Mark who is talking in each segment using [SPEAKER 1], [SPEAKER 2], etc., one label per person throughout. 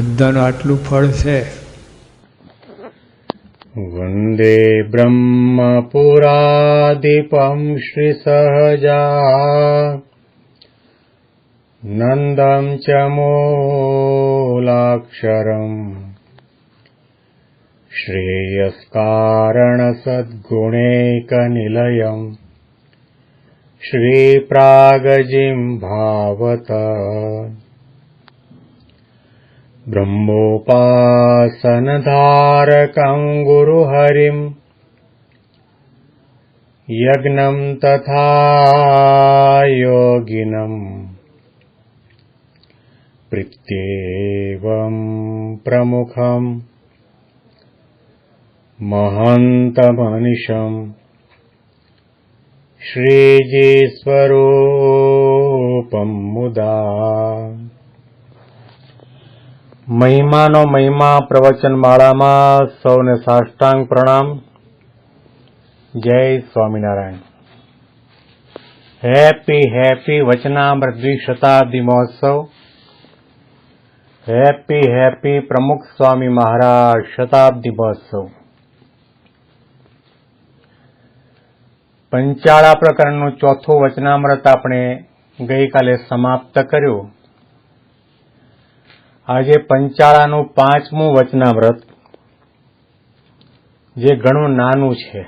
[SPEAKER 1] બધાનું आटलु फल हे
[SPEAKER 2] वृन्दे ब्रह्म पुरादिपम् श्रीसहजा नन्दम् च मोलाक्षरम् श्रेयस्कारणसद्गुणैकनिलयम् श्रीप्रागजिम्भावत ब्रह्मोपासनधारकम् गुरुहरिम् यज्ञम् तथा योगिनम् प्रीत्येवम् प्रमुखम् महन्तमनिशम् श्रीजेश्वरोपं मुदा। મહિમાનો મહિમા પ્રવચન માળામાં સૌને સાષ્ટાંગ પ્રણામ. જય સ્વામિનારાયણ. હેપી હેપી વચનામૃત દ્વિશતાબ્દી મહોત્સવ હેપી હેપી પ્રમુખ સ્વામી મહારાજ શતાબ્દી મહોત્સવ પંચાળા પ્રકરણનું ચોથું વચનામૃત આપણે ગઈકાલે સમાપ્ત કર્યું. આજે પંચાળાનું પાંચમું વચનાવ્રત, જે ઘણું નાનું છે.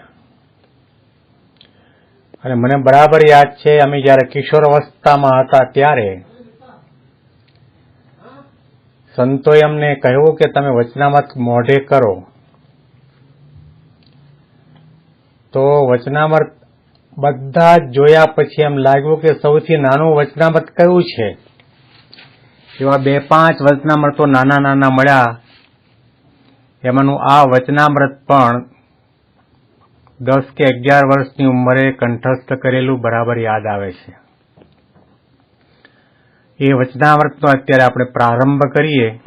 [SPEAKER 2] અને મને બરાબર યાદ છે, અમે જ્યારે કિશોર અવસ્થામાં હતા ત્યારે સંતોએ અમને કહ્યું કે તમે વચનામત મોઢે કરો. તો વચનામત બધા જોયા પછી એમ લાગ્યું કે સૌથી નાનું વચનામત કયું છે? એવા બે પાંચ વચનામૃતો નાના નાના મળ્યા. એમાંનું આ વચનામૃત પણ દસ કે અગિયાર વર્ષની ઉંમરે કંઠસ્થ કરેલું બરાબર યાદ આવે છે. એ વચનામૃતનો અત્યારે આપણે પ્રારંભ કરીએ.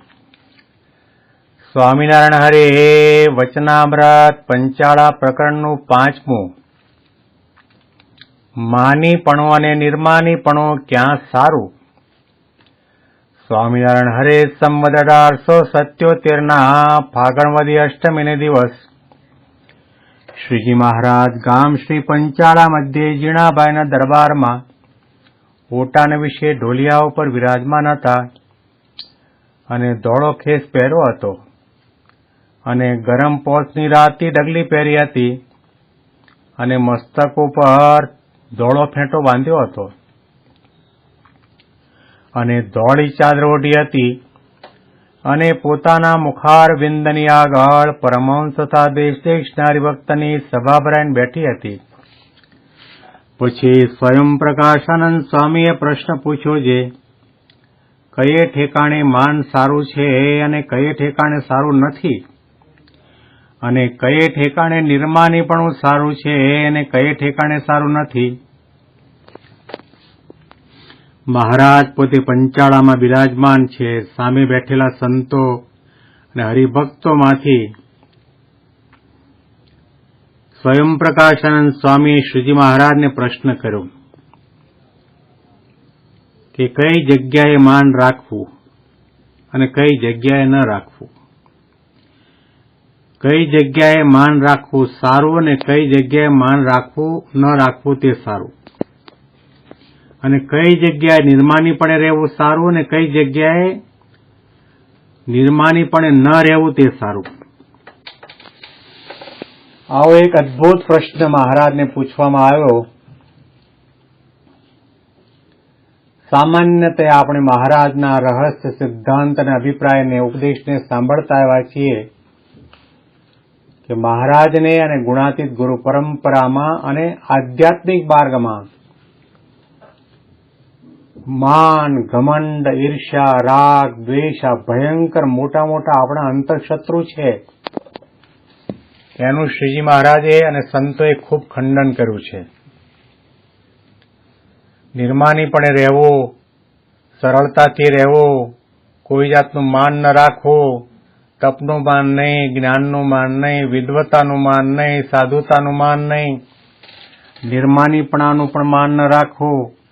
[SPEAKER 2] સ્વામિનારાયણ હરે વચનામૃત પંચાળા પ્રકરણનું પાંચમું. માનીપણું અને નિર્માનીપણું ક્યાં સારું? સ્વામિનારાયણ હરે સંવત અઢારસો સત્યોતેરના ફાગણવદી અષ્ટમીને દિવસ. શ્રીજી મહારાજ ગામ શ્રી પંચાળા મધ્યે જીણાભાઈના દરબારમાં ઓટાન વિશે ઢોલિયા ઉપર વિરાજમાન હતા અને ધોળો ખેસ પહેર્યો હતો અને ગરમ પોચની રાતી ડગલી પહેરી હતી અને મસ્તક ઉપર ધોળો ફેંટો બાંધ્યો હતો. અને ધોળી ચાદર ઓઢી હતી અને પોતાના મુખાર બિંદની આગળ પરમહંસ તથા દેશ દેશનારી ભક્તની સભા ભરાઈને બેઠી હતી. પછી સ્વયં પ્રકાશાનંદ સ્વામીએ પ્રશ્ન પૂછ્યો છે કયે ઠેકાણે માન સારું છે અને કયે ઠેકાણે સારું નથી? અને કયે ઠેકાણે નિર્માનીપણું સારું છે અને કયે ઠેકાણે સારું નથી? મહારાજ પોતે પંચાળામાં બિરાજમાન છે. સામે બેઠેલા સંતો અને હરિભક્તોમાંથી સ્વયં પ્રકાશાનંદ સ્વામી શ્રીજી મહારાજને પ્રશ્ન કર્યો કે કઈ જગ્યાએ માન રાખવું અને કઈ જગ્યાએ ન રાખવું? કઈ જગ્યાએ માન રાખવું સારું અને કઈ જગ્યાએ માન રાખવું ન રાખવું તે સારું? અને કઈ જગ્યાએ નિર્માનીપણે રહેવું સારું અને કઈ જગ્યાએ નિર્માનીપણે ન રહેવું તે સારું. આવો એક અદ્ભુત પ્રશ્ન મહારાજને પૂછવામાં આવ્યો. સામાન્યતયા આપણે મહારાજના રહસ્ય સિદ્ધાંત અને અભિપ્રાયને ઉપદેશને સાંભળતા આવ્યા છીએ કે મહારાજને અને ગુણાતીત ગુરુ પરંપરામાં અને આધ્યાત્મિક માર્ગમાં માન, ઘમંડ, ઈર્ષ્યા, રાગ, દ્વેષ, આ ભયંકર મોટા મોટા આપણા અંતરશત્રુ છે. એનું શ્રીજી મહારાજે અને સંતોએ ખૂબ ખંડન કર્યું છે. નિર્માનીપણે રહેવો, સરળતાથી રહેવો, કોઈ જાતનું માન ન રાખવું, તપનું માન નહીં, જ્ઞાનનું માન નહીં વિદ્વતાનું માન નહીં, સાધુતાનું માન નહીં. નિર્માનીપણાનું પણ માન ન રાખવું.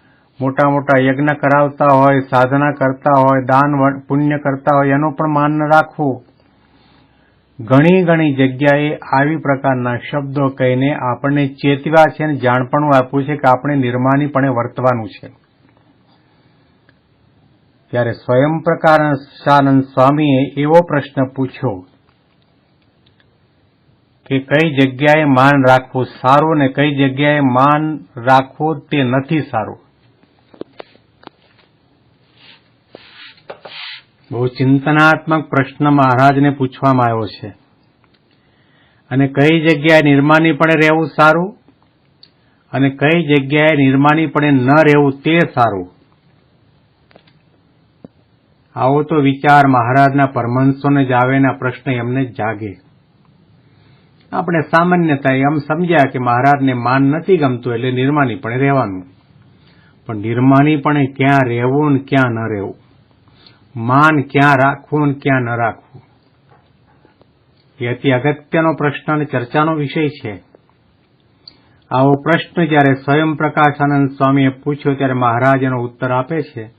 [SPEAKER 2] મોટા મોટા યજ્ઞ કરાવતા હોય, સાધના કરતા હોય, દાન પુણ્ય કરતા હોય, એનું પણ માન રાખવું. ઘણી ઘણી જગ્યાએ આવી પ્રકારના શબ્દો કહીને આપણને ચેતવા છે અને જાણપણું આપ્યું છે કે આપણે નિર્માનીપણે વર્તવાનું છે. ત્યારે સ્વયં પ્રકાશાનંદ સ્વામીએ એવો પ્રશ્ન પૂછ્યો કે કઈ જગ્યાએ માન રાખવું સારું ને કઈ જગ્યાએ માન રાખવું તે નથી સારું? બહુ ચિંતનાત્મક પ્રશ્ન મહારાજને પૂછવામાં આવ્યો છે. અને કઈ જગ્યાએ નિર્માનીપણે રહેવું સારું? અને કઈ જગ્યાએ નિર્માનીપણે ન રહેવું તે સારું? આવો તો વિચાર મહારાજના પરમહંસોને જ આવે ને પ્રશ્ન એમને જાગે. આપણે સામાન્યતા એમ સમજ્યા કે મહારાજને માન નથી ગમતું એટલે નિર્માનીપણે રહેવાનું. પણ નિર્માનીપણે ક્યાં રહેવું ને ક્યાં ન રહેવું? માન ક્યાં રાખવું ને ક્યાં ન રાખવું? એ અતિ અગત્યનો પ્રશ્ન અને ચર્ચાનો વિષય છે. આવો પ્રશ્ન જ્યારે સ્વયં પ્રકાશાનંદ સ્વામીએ પૂછ્યો ત્યારે મહારાજ એનો ઉત્તર આપે છે.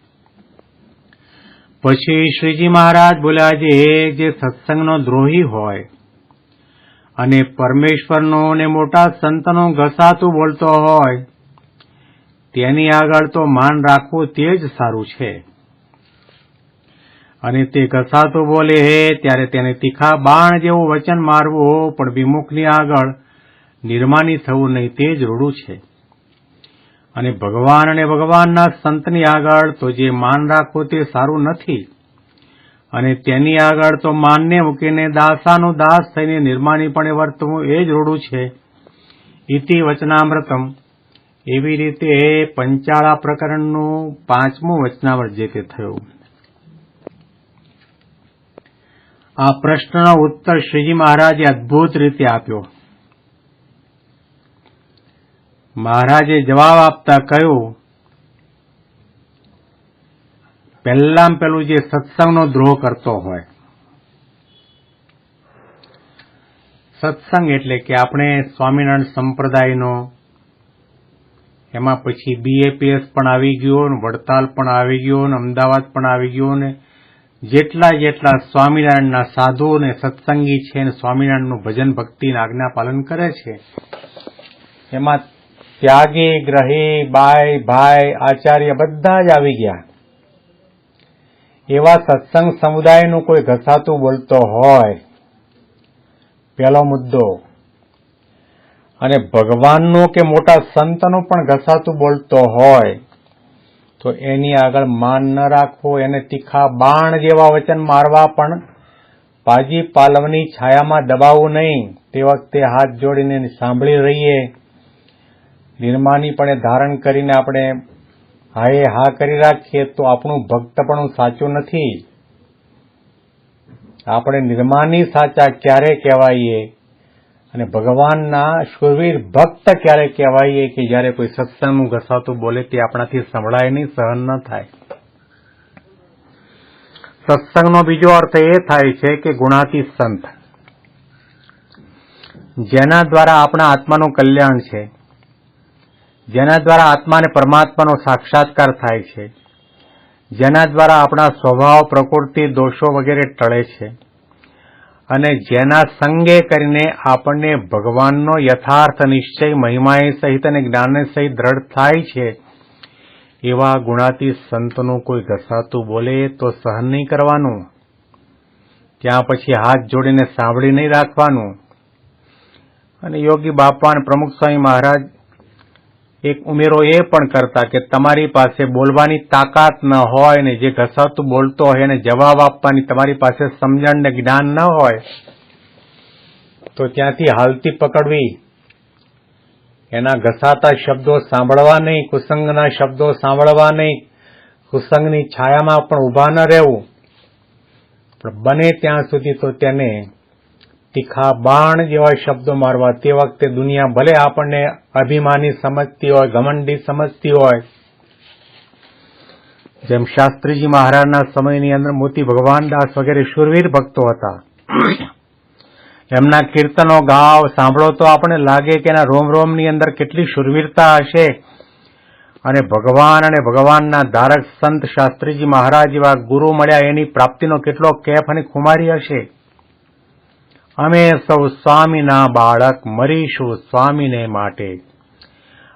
[SPEAKER 2] પછી શ્રીજી મહારાજ બોલ્યા જે જે સત્સંગનો દ્રોહી હોય અને પરમેશ્વરનો ને મોટા સંતનો ઘસાતું બોલતો હોય, તેની આગળ તો માન રાખવું તે જ સારું છે. અને તે ઘસાતો બોલે, હે, ત્યારે તેને તીખા બાણ જેવું વચન મારવું, પણ વિમુખની આગળ નિર્માની થવું નહીં, તે જ રૂડું છે. અને ભગવાન અને ભગવાનના સંતની આગળ તો જે માન રાખવું તે સારું નથી. અને તેની આગળ તો માનને મૂકીને દાસાનું દાસ થઈને નિર્માનીપણે વર્તવું એ જ રૂડું છે. ઇતિ વચનામૃતમ. એવી રીતે પંચાળા પ્રકરણનું પાંચમું વચનામૃત જે તે થયું. આ પ્રશ્નનો ઉત્તર શ્રીજી મહારાજે અદ્ભુત રીતે આપ્યો. મહારાજે જવાબ આપતા કહ્યું પહેલામ પેલું જે સત્સંગનો દ્રોહ કરતો હોય. સત્સંગ એટલે કે આપણે સ્વામિનારાયણ સંપ્રદાયનો, એમાં પછી બીએપીએસ પણ આવી ગયો ને, વડતાલ પણ આવી ગયો ને, અમદાવાદ પણ આવી ગયો ને જેટલા જેટલા સ્વામિનારાયણના સાધુ ને સત્સંગી છે અને સ્વામિનારાયણનું ભજન ભક્તિના આજ્ઞા પાલન કરે છે, એમાં ત્યાગી ગ્રહી બાય ભાઈ, આચાર્ય બધા જ આવી ગયા. એવા સત્સંગ સમુદાયનું કોઈ ઘસાતું બોલતો હોય પેલો મુદ્દો. અને ભગવાનનો કે મોટા સંતનો પણ ઘસાતું બોલતો હોય તો એની આગળ માન ન રાખવો, એને તીખા બાણ જેવા વચન મારવા પણ પાજી પાલવની છાયામાં દબાવવું નહીં. તે વખતે હાથ જોડીને સાંભળી રહીએ. નિર્માનીપણે ધારણ કરીને આપણે હાએ હા કરી રાખીએ તો આપણું ભક્તપણું સાચું નથી. આપણે નિર્માની સાચા ક્યારે કહેવાઈએ? અને ભગવાનના શુરવીર ભક્ત ક્યારે કહેવાઈએ કે જ્યારે કોઈ સત્સંગનું ઘસાતું બોલે તે આપણાથી સંભળાય નહીં, સહન ન થાય. સત્સંગનો બીજો અર્થ એ થાય છે કે ગુણાતી સંત. જેના દ્વારા આપણા આત્માનું કલ્યાણ છે, જેના દ્વારા આત્માને પરમાત્માનો સાક્ષાત્કાર થાય છે, જેના દ્વારા આપણા સ્વભાવ, પ્રકૃતિ, દોષો વગેરે ટળે છે. અને જેના સંગે કરીને આપણને ભગવાનનો યથાર્થ નિશ્ચય, મહિમાએ સહિત અને જ્ઞાને સહિત દ્રઢ થાય છે, એવા ગુણાતી સંતનું કોઈ ઘસાતું બોલે તો સહન નહીં કરવાનું. ત્યાં પછી હાથ જોડીને સાંભળી નહીં રાખવાનું. અને યોગી બાપા અને પ્રમુખ સ્વામી મહારાજ એક ઉમેરો એ પણ કરતા કે તમારી પાસે બોલવાની તાકાત ન હોય ને જે ઘસાતું બોલતો હોય એને જવાબ આપવાની તમારી પાસે સમજણ ને જ્ઞાન ન હોય, તો ત્યાંથી હાલતી પકડવી. એના ઘસાતા શબ્દો સાંભળવા નહીં, કુસંગના શબ્દો સાંભળવા નહીં, કુસંગની છાયામાં પણ ઊભા ન રહેવું. પણ બને ત્યાં સુધી તો તેને તીખા બાણ જેવા શબ્દો મારવા. તે વખતે દુનિયા ભલે આપણને અભિમાની સમજતી હોય, ઘમંડી સમજતી હોય, જેમ શાસ્ત્રીજી મહારાજના સમયની અંદર મોતી ભગવાનદાસ વગેરે શુરવીર ભક્તો હતા. એમના કીર્તનો ગાવ સાંભળો તો આપણે લાગે કે એના રોમ રોમની અંદર કેટલી શુરવીરતા હશે. અને ભગવાન અને ભગવાનના ધારક સંત શાસ્ત્રીજી મહારાજ જેવા ગુરુ મળ્યા, એની પ્રાપ્તિનો કેટલો કેફ અને ખુમારી હશે. અમે સૌ સ્વામીના બાળક મરીશું સ્વામીને માટે.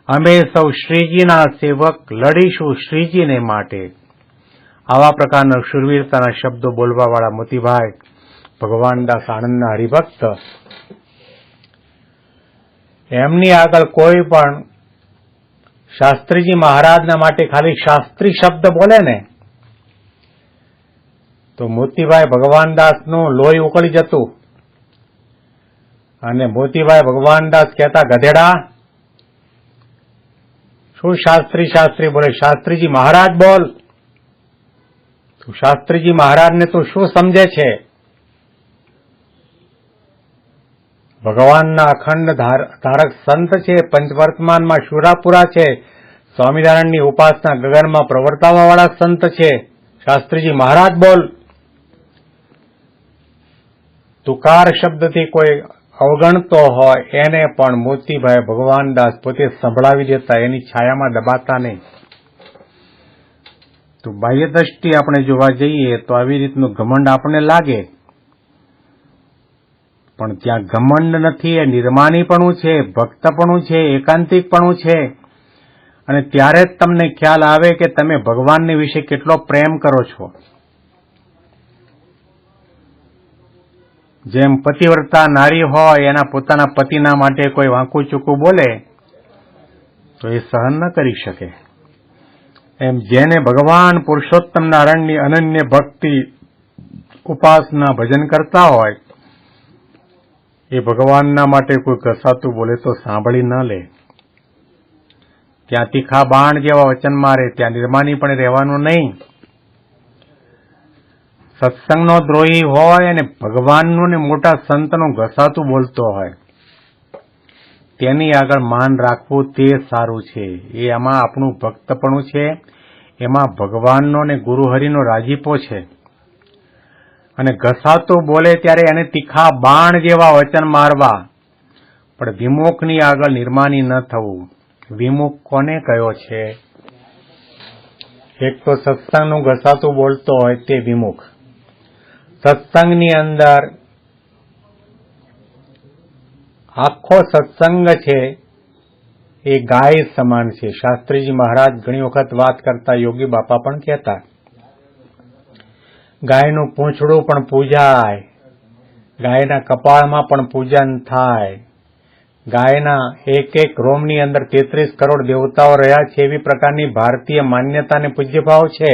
[SPEAKER 2] અમે સૌ શ્રીજીના સેવક લડીશું શ્રીજીને માટે. આવા પ્રકારના શુરવીરતાના શબ્દો બોલવાવાળા મોતીભાઈ ભગવાનદાસ આનંદના હરિભક્ત. એમની આગળ કોઈ પણ શાસ્ત્રીજી મહારાજના માટે ખાલી શાસ્ત્રી શબ્દ બોલે ને, તો મોતીભાઈ ભગવાનદાસનું લોહી ઉકળી જતું. અને મોતીભાઈ ભગવાનદાસ કહેતા, ગધેડા, શું શાસ્ત્રી શાસ્ત્રી બોલે? શાસ્ત્રીજી મહારાજ બોલ. તું શાસ્ત્રીજી મહારાજને તું શું સમજે છે? ભગવાનના અખંડ ધાર- ધારક સંત છે, પંચવર્તમાનમાં શુરાપુરા છે, સ્વામિનારાયણની ઉપાસના ગગનમાં પ્રવર્તાવા વાળા સંત છે. શાસ્ત્રીજી મહારાજ બોલ. તુકાર શબ્દથી કોઈ અવગણતો હોય એને પણ મોતીભાઈ ભગવાનદાસ પોતે સંભળાવી દેતા, એની છાયામાં દબાતા નહીં. તો બાહ્ય દ્રષ્ટિ આપણે જોવા જઈએ તો આવી રીતનું ઘમંડ આપણને લાગે. પણ ત્યાં ઘમંડ નથી, એ નિર્માનીપણું છે, ભક્તપણું છે, એકાંતિકપણું છે. અને ત્યારે જ તમને ખ્યાલ આવે કે તમે ભગવાનને વિશે કેટલો પ્રેમ કરો છો. જેમ પતિવ્રતા નારી હોય, એના પોતાના પતિના માટે કોઈ વાંકું ચૂકું બોલે, તો એ સહન ન કરી શકે. એમ જેને ભગવાન પુરુષોત્તમ નારાયણની અનન્ય ભક્તિ ઉપાસના ભજન કરતા હોય, એ ભગવાનના માટે કોઈ કસાતું બોલે તો સાંભળી ન લે. ત્યાં તીખા બાણ જેવા વચન મારે, ત્યાં નિર્માની પણ રહેવાનું નહીં. સત્સંગનો દ્રોહી હોય અને ભગવાનનું ને મોટા સંતનું ઘસાતું બોલતો હોય, તેની આગળ માન રાખવું તે સારું છે. એ એમાં આપણું ભક્તપણું છે. એમાં ભગવાનનો ને ગુરુહરિનો રાજીપો છે. અને ઘસાતું બોલે ત્યારે એને તીખા બાણ જેવા વચન મારવા. પણ વિમુખની આગળ નિર્માની ન થવું. વિમુખ કોને કયો છે? એક તો સત્સંગનું ઘસાતું બોલતો હોય તે વિમુખ. સત્સંગની અંદર આખો સત્સંગ છે એ ગાય સમાન છે. શાસ્ત્રીજી મહારાજ ઘણી વખત વાત કરતા યોગી બાપા પણ કહેતા, ગાયનું પૂંછડું પણ પૂજાય, ગાયના કપાળમાં પણ પૂજન થાય, ગાયના એક એક રોમની અંદર તેત્રીસ કરોડ દેવતાઓ રહ્યા છે એવી પ્રકારની ભારતીય માન્યતા અને પૂજ્યભાવ છે.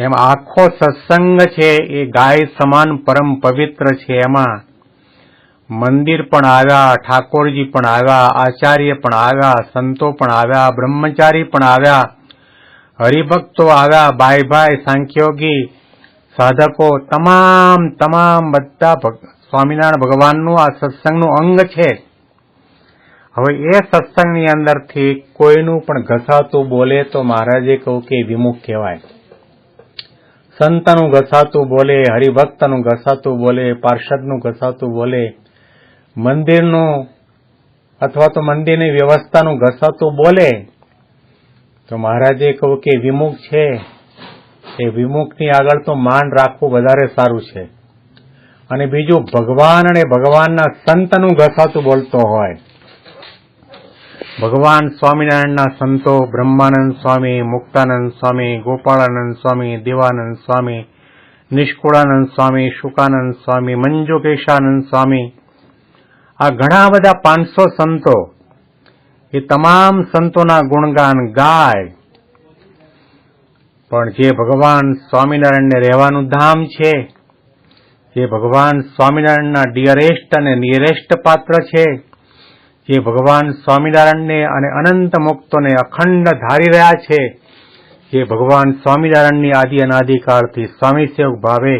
[SPEAKER 2] એમ આખો સત્સંગ છે એ ગાય સમાન પરમ પવિત્ર છે એમાં. મંદિર પણ આવ્યા, ઠાકોરજી પણ આવ્યા, આચાર્ય પણ આવ્યા, સંતો પણ આવ્યા, બ્રહ્મચારી પણ આવ્યા, હરિભક્તો આવ્યા, ભાઈ ભાઈ, સાંખ્યોગી, સાધકો, તમામ તમામ બધા સ્વામિનારાયણ ભગવાનનું આ સત્સંગનું અંગ છે. હવે એ સત્સંગની અંદરથી કોઈનું પણ ઘસાતું બોલે તો મહારાજે કહું કે વિમુખ કહેવાય. સંતનું ઘસાતું બોલે, હરિભક્તનું ઘસાતું બોલે, પાર્ષદનું ઘસાતું બોલે, મંદિરનું અથવા તો મંદિરની વ્યવસ્થાનું ઘસાતું બોલે, તો મહારાજે કહું કે વિમુખ છે. એ વિમુખની આગળ તો માન રાખવું વધારે સારું છે. અને બીજું ભગવાન અને ભગવાનના સંતનું ઘસાતું બોલતો હોય. ભગવાન સ્વામિનારાયણના સંતો, બ્રહ્માનંદ સ્વામી, મુક્તાનંદ સ્વામી, ગોપાળાનંદ સ્વામી, દેવાનંદ સ્વામી, નિષ્કુળાનંદ સ્વામી, શુકાનંદ સ્વામી, મંજુકેશાનંદ સ્વામી, આ ઘણા બધા પાંચસો સંતો, એ તમામ સંતોના ગુણગાન ગાય. પણ જે ભગવાન સ્વામિનારાયણને રહેવાનું ધામ છે, જે ભગવાન સ્વામિનારાયણના ડિયરેસ્ટ અને નિયરેસ્ટ પાત્ર છે જે ભગવાન સ્વામિનારાયણને અને અનંત મુક્તોને અખંડ ધારી રહ્યા છે જે ભગવાન સ્વામિનારાયણની આદિ અનાદિકાળથી સ્વામી સેવક ભાવે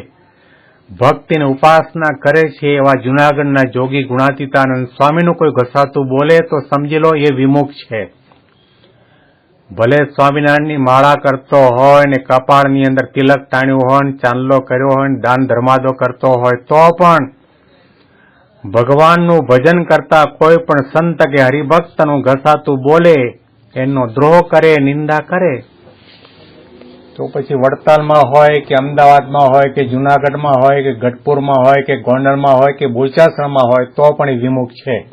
[SPEAKER 2] ભક્તિને ઉપાસના કરે છે એવા જુનાગઢના જોગી ગુણાતીતાનંદ સ્વામીનું કોઈ ઘસાતું બોલે તો સમજી લો એ વિમુખ છે. ભલે સ્વામિનારાયણની માળા કરતો હોય ને કપાળની અંદર તિલક તાણ્યું હોય ચાંદલો કર્યો હોય દાન ધર્માદો કરતો હોય તો પણ ભગવાનનું ભજન કરતા કોઈ પણ સંત કે હરિભક્તનું ઘસાતું બોલે, એનો દ્રોહ કરે, નિંદા કરે. તો પછી વડતાલમાં હોય કે અમદાવાદમાં હોય કે જુનાગઢમાં હોય કે ગઢપુરમાં હોય કે ગોંડલમાં હોય કે બોચાસણમાં હોય, તો પણ એ વિમુખ છે.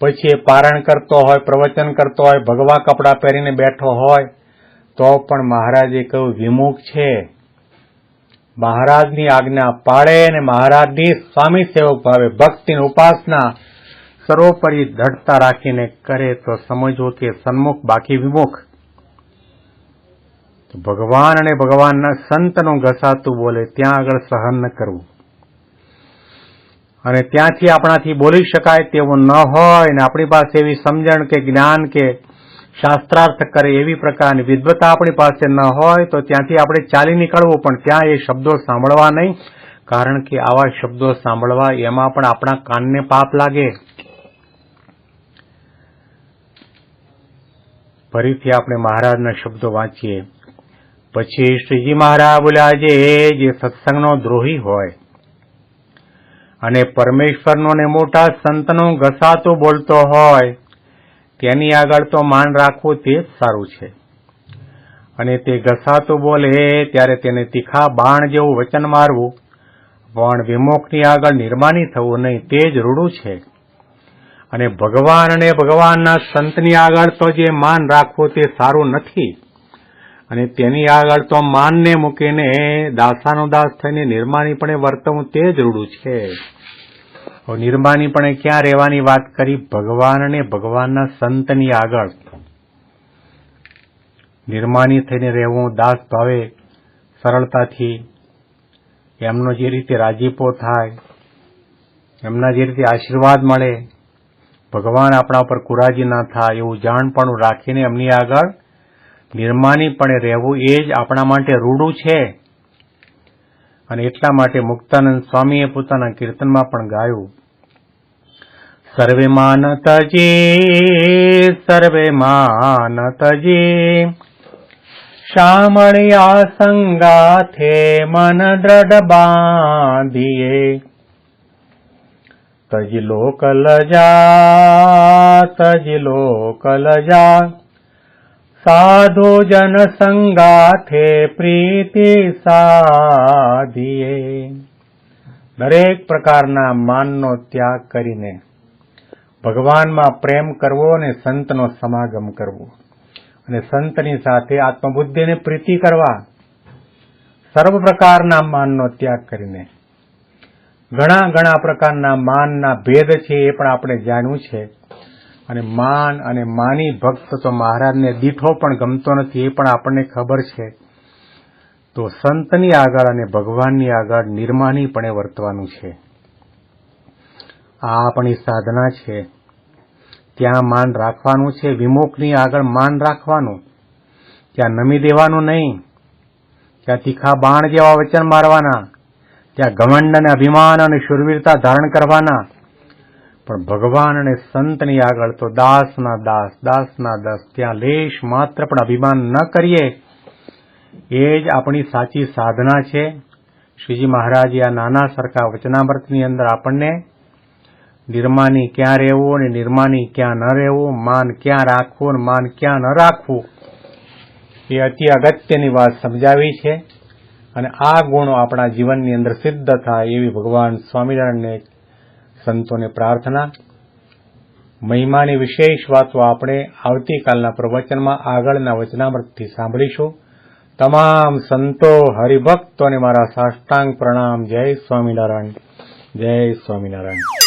[SPEAKER 2] પછી એ પારણ કરતો હોય, પ્રવચન કરતો હોય, ભગવા કપડાં પહેરીને બેઠો હોય, તો પણ મહારાજે કહ્યું, વિમુખ છે. મહારાજની આજ્ઞા પાળે અને મહારાજની સ્વામી સેવક ભાવે ભક્તિની ઉપાસના સર્વોપરી દ્રઢતા રાખીને કરે તો સમજવો કે સન્મુખ બાકી વિમુખ. ભગવાન અને ભગવાનના સંતનું ઘસાતું બોલે ત્યાં આગળ સહન ન કરવું. અને ત્યાંથી આપણાથી બોલી શકાય તેવું ન હોય ને આપણી પાસે એવી સમજણ કે જ્ઞાન કે શાસ્ત્રાર્થ કરે એવી પ્રકારની વિદ્વતા આપણી પાસે ન હોય તો ત્યાંથી આપણે ચાલી નીકળવું, પણ ત્યાં એ શબ્દો સાંભળવા નહીં. કારણ કે આવા શબ્દો સાંભળવા એમાં પણ આપણા કાનને પાપ લાગે. ફરીથી આપણે મહારાજના શબ્દો વાંચીએ. પછી શ્રીજી મહારાજ બોલ્યા જે જે સત્સંગનો દ્રોહી હોય અને પરમેશ્વરનો ને મોટા સંતનો ઘસાતો બોલતો હોય તેની આગળ તો માન રાખવું તે જ સારું છે. અને તે ઘસાતું બોલે, ત્યારે તેને તીખા બાણ જેવું વચન મારવું, પણ વિમોખની આગળ નિર્માની થવું નહીં, તે જ રૂડું છે. અને ભગવાન અને ભગવાનના સંતની આગળ તો જે માન રાખવું તે સારું નથી. અને તેની આગળ તો માનને મૂકીને દાસાનુદાસ થઈને નિર્માણીપણે વર્તવું તે જ રૂડું છે. હવે નિર્માનીપણે ક્યાં રહેવાની વાત કરી? ભગવાન અને ભગવાનના સંતની આગળ. નિર્માની થઈને રહેવું દાસ ભાવે સરળતાથી એમનો જે રીતે રાજીપો થાય, એમના જે રીતે આશીર્વાદ મળે, ભગવાન આપણા ઉપર કુરાજી ના થાય એવું જાણપણું રાખીને એમની આગળ નિર્માનીપણે રહેવું એ જ આપણા માટે રૂડું છે. અને એટલા માટે મુક્તાનંદ સ્વામીએ પોતાના કીર્તનમાં પણ ગાયું. સર્વે માન તજે સર્વે માન તજે, શામળિયા સંગાથે મન દ્રઢ બાંધીએ. તજ લોક લજા તજ લોક લજા સાધુ જન સંગાથે પ્રીતિ સાધીએ દરેક પ્રકારના માનનો ત્યાગ કરીને ભગવાનમાં પ્રેમ કરવો અને સંતનો સમાગમ કરવો અને સંતની સાથે આત્મબુદ્ધિને પ્રીતિ કરવા સર્વ પ્રકારના માનનો ત્યાગ કરીને ઘણા ઘણા પ્રકારના માનના ભેદ છે એ પણ આપણે જાણ્યું છે. અને માન અને માની ભક્ત તો મહારાજને દીઠો પણ ગમતો નથી, એ પણ આપણને ખબર છે. તો સંતની આગળ અને ભગવાનની આગળ નિર્માનીપણે વર્તવાનું છે. આ આપણી સાધના છે. ત્યાં માન રાખવાનું છે, વિમુખની આગળ માન રાખવાનું. ત્યાં નમી દેવાનું નહીં. ત્યાં તીખા બાણ જેવા વચન મારવાના. ત્યાં ઘમંડ અને અભિમાન અને શુરવીરતા ધારણ કરવાના. પણ ભગવાન અને સંતની આગળ તો દાસના દાસ દાસના દાસ, ત્યાં લેશ માત્ર પણ અભિમાન ન કરીએ. એ જ આપણી સાચી સાધના છે. શ્રીજી મહારાજે આ નાના સરખા વચનામૃતની અંદર આપણને નિર્માની ક્યાં રહેવું અને નિર્માની ક્યાં ન રહેવું, માન ક્યાં રાખવું અને માન ક્યાં ન રાખવું, એ અતિ અગત્યની વાત સમજાવી છે. અને આ ગુણો આપણા જીવનની અંદર સિદ્ધ થાય એવી ભગવાન સ્વામિનારાયણને સંતોને પ્રાર્થના. મહિમાની વિશેષ વાતો આપણે આવતીકાલના પ્રવચનમાં આગળના વચનામૃતથી સાંભળીશું. તમામ સંતો હરિભક્તોને મારા સાષ્ટાંગ પ્રણામ. જય સ્વામિનારાયણ. જય સ્વામિનારાયણ.